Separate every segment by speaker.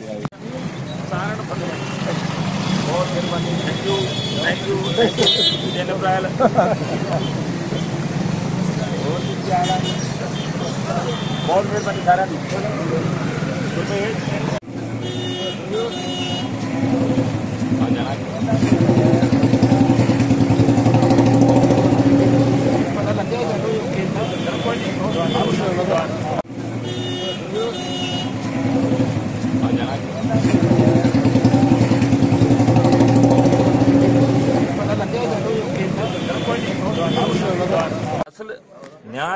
Speaker 1: ਸਾਰਿਆਂ ਨੂੰ ਪਤਾ ਹੈ। ਬਹੁਤ ਮਿਹਰਬਾਨੀ ਥੈਂਕ ਯੂ ਥੈਂਕ ਯੂ ਜਨ ਅਪ੍ਰੈਲ ਹੋਰ ਕੀ ਹਾਲ ਹੈ ਬਹੁਤ ਮਿਹਰਬਾਨੀ ਸਾਰਿਆਂ ਦੀ ਗੁਰਮੇਲ ਆ ਜਾਣਾ ਪਤਾ ਲੱਗਿਆ ਜਦੋਂ ਇਹ ਕੋਈ ਨਹੀਂ ਆ ਜਾਣਾ ਪਤਾ ਲੱਗਿਆ ਜਦੋਂ ਇਹ ਕੋਈ ਨਹੀਂ ਅਸਲ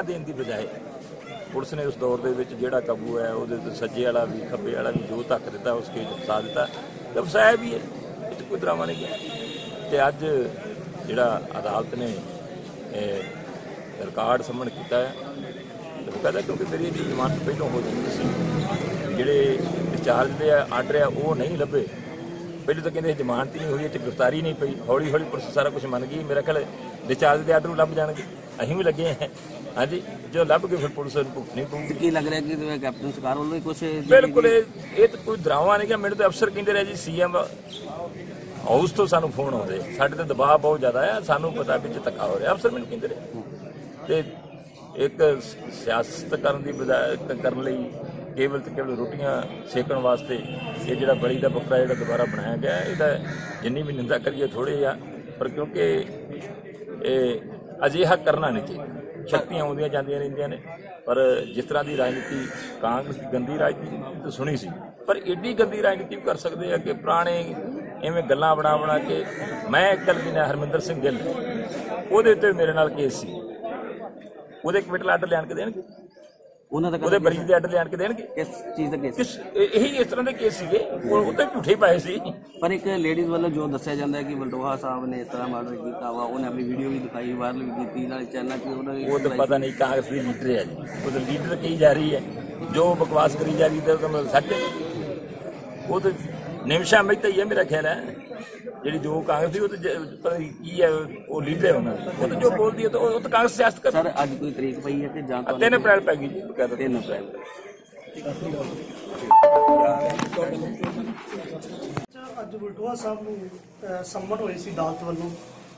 Speaker 1: ਨਿਆਂ ਦੇਣ ਦੀ ਬਜਾਏ ਪੁਲਿਸ ਨੇ ਉਸ ਦੌਰ ਦੇ ਵਿੱਚ ਜਿਹੜਾ ਕਾਬੂ ਹੈ, ਉਹਦੇ ਤੇ ਸੱਜੇ ਵਾਲਾ ਵੀ, ਖੱਬੇ ਵਾਲਾ ਵੀ ਜੋ ਧੱਕ ਦਿੱਤਾ, ਉਸ ਕੇ ਫਸਾ ਦਿੱਤਾ। ਤੇ ਵੀ ਹੈ, ਇਹ 'ਚ ਕੋਈ ਡਰਾਮਾ ਨਹੀਂ ਹੈ ਤੇ ਅੱਜ ਜਿਹੜਾ ਅਦਾਲਤ ਨੇ ਰਿਕਾਰਡ ਸੰਮਣ ਕੀਤਾ ਹੈ ਕਹਿੰਦਾ ਕਿਉਂਕਿ ਮੇਰੀ ਇਹਦੀ ਜ਼ਮਾਨਤ ਪਹਿਲਾਂ ਹੋ ਚੁੱਕੀ ਸੀ। ਜਿਹੜੇ ਚਾਰਜ ਦੇ ਆਰਡਰ ਆ ਉਹ ਨਹੀਂ ਲੱਭੇ। ਪਹਿਲੇ ਤਾਂ ਕਹਿੰਦੇ ਜ਼ਮਾਨਤ ਨਹੀਂ ਹੋਈ ਇਹ ਚ ਗ੍ਰਿਫਤਾਰੀ ਨਹੀਂ ਪਈ ਹੌਲੀ ਹੌਲੀ ਪੁਲਿਸ ਸਾਰਾ ਕੁਝ ਮੰਨ ਗਈ ਮੇਰਾ ਖਿਆਲ ਡਿਚਾਰਜ ਦੇ ਆਰਡਰ ਲੱਭ ਜਾਣਗੇ। ਅਸੀਂ ਵੀ ਲੱਗੇ ਹਾਂ। ਹਾਂਜੀ ਜੋ ਲੱਭ ਗਏ ਫਿਰ ਪੁਲਿਸ ਨੂੰ ਭੁਗਤਣੀ ਪਊਗੀ।
Speaker 2: ਕੀ ਲੱਗ ਰਿਹਾ ਕਿ ਜਿਵੇਂ ਕੈਪਟਨ ਸਰਕਾਰ ਵੱਲੋਂ ਕੁਝ
Speaker 1: ਬਿਲਕੁਲ ਇਹ ਤਾਂ ਕੋਈ ਡਰਾਵਾ ਨਹੀਂ ਕਿ ਮੈਨੂੰ ਤਾਂ ਅਫਸਰ ਕਹਿੰਦੇ ਰਹੇ ਜੀ ਸੀਐਮ ਹਾਊਸ ਤੋਂ ਸਾਨੂੰ ਫੋਨ ਆਉਂਦੇ। ਸਾਡੇ ਤੇ ਦਬਾਅ ਬਹੁਤ ਜ਼ਿਆਦਾ ਹੈ ਸਾਨੂੰ ਪਤਾ ਵਿੱਚ ਧੱਕਾ ਹੋ ਰਿਹਾ। ਅਫਸਰ ਮੈਨੂੰ ਕਹਿੰਦੇ ਰਹੇ। ਤੇ ਇੱਕ ਸਿਆਸਤ ਕਰਨ ਦੀ ਬਜਾਏ ਕ- ਕਰਨ ਲਈ ਕੇਵਲ ਤੇ ਕੇਵਲ ਰੋਟੀਆਂ ਸੇਕਣ ਵਾਸਤੇ ਇਹ ਜਿਹੜਾ ਬਲੀ ਦਾ ਬੱਕਰਾ ਜਿਹੜਾ ਦੁਬਾਰਾ ਬਣਾਇਆ ਗਿਆ, ਇਹਦਾ ਜਿੰਨੀ ਵੀ ਨਿੰਦਾ ਕਰੀਏ ਥੋੜੇ ਆ ਪਰ ਕਿਉਂਕਿ ਇਹ ਅਜਿਹਾ ਕਰਨਾ ਨਹੀਂ ਚਾਹੀਦਾ। ਸ਼ਕਤੀਆਂ ਆਉਂਦੀਆਂ ਜਾਂਦੀਆਂ ਰਹਿੰਦੀਆਂ ਨੇ, ਪਰ ਜਿਸ ਤਰ੍ਹਾਂ ਦੀ ਰਾਜਨੀਤੀ, ਕਾਂਗਰਸ ਦੀ ਗੰਦੀ ਰਾਜਨੀਤੀ ਤਾਂ ਸੁਣੀ ਸੀ, ਪਰ ਏਡੀ ਗੰਦੀ ਰਾਜਨੀਤੀ ਵੀ ਕਰ ਸਕਦੇ ਆ ਕਿ ਪੁਰਾਣੇ ਐਵੇਂ ਗੱਲਾਂ ਬਣਾ ਬਣਾ ਕੇ, ਮੈਂ ਇੱਕ ਗੱਲ ਜਿਹਾ ਹਰਮਿੰਦਰ ਸਿੰਘ ਗਿੱਲ, ਉਹਦੇ ਤੇ ਮੇਰੇ ਨਾਲ ਕੇਸ ਸੀ। ਉਹਦੇ ਕਮਿਟਲ ਆਰਡਰ ਲੈਣ ਕੇ ਦੇਣਗੇ?
Speaker 2: ਉਹਨਾਂ ਦਾ
Speaker 1: ਉਹਦੇ ਬਰੀ ਦੇ ਆਰਡਰ ਲਿਆਣ ਕੇ ਦੇਣਗੇ?
Speaker 2: ਕਿਸ ਚੀਜ਼ ਦਾ ਕੇਸ?
Speaker 1: ਕਿਸ ਇਹ- ਇਸ ਤਰ੍ਹਾਂ ਦੇ ਕੇਸ ਸੀਗੇ? ਉਹ ਉਹ ਤਾਂ ਝੂਠੇ ਪਾਏ ਸੀ।
Speaker 2: ਪਰ ਇੱਕ ਲੇਡੀਜ਼ ਵੱਲੋਂ ਜੋ ਦੱਸਿਆ ਜਾਂਦਾ ਹੈ ਕਿ ਵਲਟੋਹਾ ਸਾਹਿਬ ਨੇ ਇਸ ਤਰ੍ਹਾਂ ਮਰਡਰ ਕੀਤਾ ਵਾ ਉਹਨੇ ਆਪਣੀ ਵੀਡੀਓ ਵੀ ਦਿਖਾਈ ਵਾਇਰਲ ਵੀ ਕੀਤੀ ਨਾਲੇ ਚੈਨਲ 'ਚ ਉਹਨਾਂ ਦੀ
Speaker 1: ਉਹ ਤਾਂ ਪਤਾ ਨਹੀਂ ਕਾਂਗਰਸ ਦੀ ਲੀਡਰ ਹੈ ਜੀ। ਉਹ ਤਾਂ ਲੀਡਰ ਕਹੀ ਜਾ ਰਹੀ ਹੈ। ਜੋ ਬਕਵਾਸ ਕਰੀ ਜਾ ਰਹੀ ਤਾਂ ਮਤਲਬ ਸੱਚ ਹੈ। ਉਹ ਤਾਂ ਨਿਮਸ਼ਾ ਮਹਿਤਾ ਹੀ ਹੈ ਮੇਰਾ ਖਿਆਲ ਹੈ। ਜਿਹੜੀ ਜੋ ਕਾਂਗਰਸ ਦੀ ਉਹ ਤਾਂ ਕੀ ਹੈ ਉਹ ਲੀਡਰ ਉਹਨਾਂ ਦੀ। ਉਹ ਤਾਂ ਜੋ ਬੋਲਦੀ ਹੈ ਤਾਂ ਉਹ ਤਾਂ ਕਾਂਗਰਸ ਸਿਆਸਤ ਕਰ
Speaker 2: ਸਰ ਅੱਜ ਕੋਈ ਤਰੀਕ ਪਈ ਹੈ ਕਿ ਜਾਂ ਤੁਹਾਨੂੰ
Speaker 1: ਤਿੰਨ ਅਪ੍ਰੈਲ ਪੈ ਗਈ ਜੀ ਬਕਾਇਦਾ।
Speaker 2: 3 ਅਪ੍ਰੈਲ।
Speaker 3: ਅੱਜ ਬਲਟੋਆ ਸਾਹਿਬ ਨੂੰ ਸੰਮਨ ਹੋਏ ਸੀ ਅਦਾਲਤ ਵੱਲੋਂ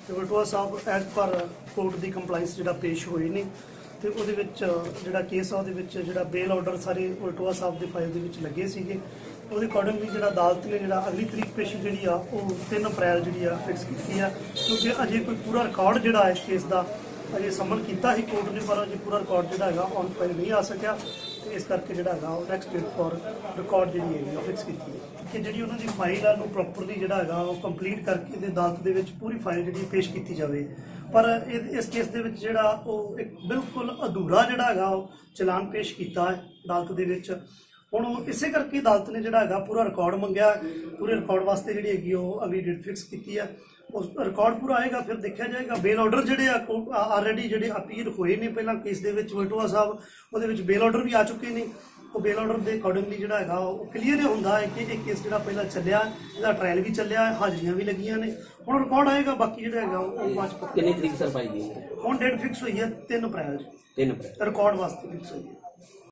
Speaker 3: ਤੇ Baltoa Sahib as per court ਦੀ ਕੰਪਲਾਈਂਸ ਜਿਹੜਾ ਪੇਸ਼ ਹੋਏ ਨੇ। ਤੇ ਉਹਦੇ ਵਿੱਚ ਜਿਹੜਾ ਕੇਸ ਆ, ਉਹਦੇ ਵਿੱਚ ਜਿਹੜਾ ਬੇਲ ਆਰਡਰ ਸਾਰੇ ਉਲਟਵਾ ਸਾਹਿਬ ਦੇ ਫਾਈਲ ਦੇ ਵਿੱਚ ਲੱਗੇ ਸੀਗੇ। ਉਹਦੇ ਅਕੋਰਡਿੰਗਲੀ ਜਿਹੜਾ ਅਦਾਲਤ ਨੇ ਜਿਹੜਾ ਅਗਲੀ ਤਰੀਕ ਪੇਸ਼ੀ ਜਿਹੜੀ ਆ, ਉਹ 3 ਅਪ੍ਰੈਲ ਜਿਹੜੀ ਆ ਫਿਕਸ ਕੀਤੀ ਆ। ਕਿਉਂਕਿ ਅਜੇ ਕੋਈ ਪੂਰਾ ਰਿਕਾਰਡ ਜਿਹੜਾ ਇਸ ਕੇਸ ਦਾ ਅਜੇ ਸੰਮਨ ਕੀਤਾ ਸੀ ਕੋਰਟ ਨੇ, ਪਰ ਅਜੇ ਪੂਰਾ ਰਿਕਾਰਡ ਜਿਹੜਾ ਹੈਗਾ ਔਨ ਫਾਈਲ ਨਹੀਂ ਆ ਸਕਿਆ। ਇਸ ਕਰਕੇ ਜਿਹੜਾ ਹੈਗਾ ਉਹ ਨੈਕਸਟ ਡੇਟ ਫॉर ਰਿਕਾਰਡ ਜਿਹੜੀ ਹੈਗੀ ਉਹ ਫਿਕਸ ਕੀਤੀ ਹੈ। ਕਿ ਜਿਹੜੀ ਉਹਨਾਂ ਦੀ ਫਾਈਲ ਆ ਨੂੰ ਪ੍ਰੋਪਰਲੀ ਜਿਹੜਾ ਹੈਗਾ ਉਹ ਕੰਪਲੀਟ ਕਰਕੇ ਤੇ ਅਦਾਲਤ ਦੇ ਵਿੱਚ ਪੂਰੀ ਫਾਈਲ ਜਿਹੜੀ ਪੇਸ਼ ਕੀਤੀ ਜਾਵੇ। ਪਰ ਇਹ- ਇਸ ਕੇਸ ਦੇ ਵਿੱਚ ਜਿਹੜਾ ਉਹ ਇੱਕ ਬਿਲਕੁਲ ਅਧੂਰਾ ਜਿਹੜਾ ਹੈਗਾ ਉਹ ਚਲਾਨ ਪੇਸ਼ ਕੀਤਾ ਹੈ ਅਦਾਲਤ ਦੇ ਵਿੱਚ। ਹੁਣ ਉਹ ਇਸੇ ਕਰਕੇ ਅਦਾਲਤ ਨੇ ਜਿਹੜਾ ਹੈਗਾ ਪੂਰਾ ਰਿਕਾਰਡ ਮੰਗਿਆ। ਪੂਰੇ ਰਿਕਾਰਡ ਵਾਸਤੇ ਜਿਹੜੀ ਹੈਗੀ ਉਹ ਅਗਲੀ ਡੇਟ ਫਿਕਸ ਕੀਤੀ ਹੈ ਉਸ ਰਿਕਾਰਡ ਪੂਰਾ ਆਏਗਾ ਫਿਰ ਦੇਖਿਆ ਜਾਏਗਾ। ਬੇਲ ਆਰਡਰ ਜਿਹੜੇ ਆ ਆਲਰੇਡੀ ਜਿਹੜੇ ਅਪੀਲ ਹੋਏ ਨੇ ਪਹਿਲਾਂ ਕੇਸ ਦੇ ਵਿੱਚ ਵਟੋਆ ਸਾਹਿਬ ਉਹਦੇ ਵਿੱਚ ਬੇਲ ਆਰਡਰ ਵੀ ਆ ਚੁੱਕੇ ਨੇ। ਉਹ ਬੇਲ ਆਰਡਰ ਦੇ ਅਕੋਰਡਿੰਗਲੀ ਜਿਹੜਾ ਹੈਗਾ ਉਹ ਕਲੀਅਰ ਹੁੰਦਾ ਹੈ ਕਿ ਇਹ ਕੇਸ ਜਿਹੜਾ ਪਹਿਲਾਂ ਚੱਲਿਆ ਇਹਦਾ ਟ੍ਰਾਇਲ ਵੀ ਚੱਲਿਆ ਹਾਜ਼ਰੀਆਂ ਵੀ ਲੱਗੀਆਂ ਨੇ। ਹੁਣ ਰਿਕਾਰਡ ਆਏਗਾ ਬਾਕੀ ਜਿਹੜਾ ਹੈਗਾ ਉਹ ਬਾਅਦ ਚ
Speaker 2: ਕਿੰਨੀ ਤਰੀਕ ਸਰ ਪਾਈ ਗਈ
Speaker 3: ਹੁਣ ਡੇਟ ਫਿਕਸ ਹੋਈ ਹੈ 3 ਅਪ੍ਰੈਲ
Speaker 2: 3 ਅਪ੍ਰੈਲ।
Speaker 3: ਰਿਕਾਰਡ ਵਾਸਤੇ ਫਿਕਸ ਹੋਈ ਹੈ।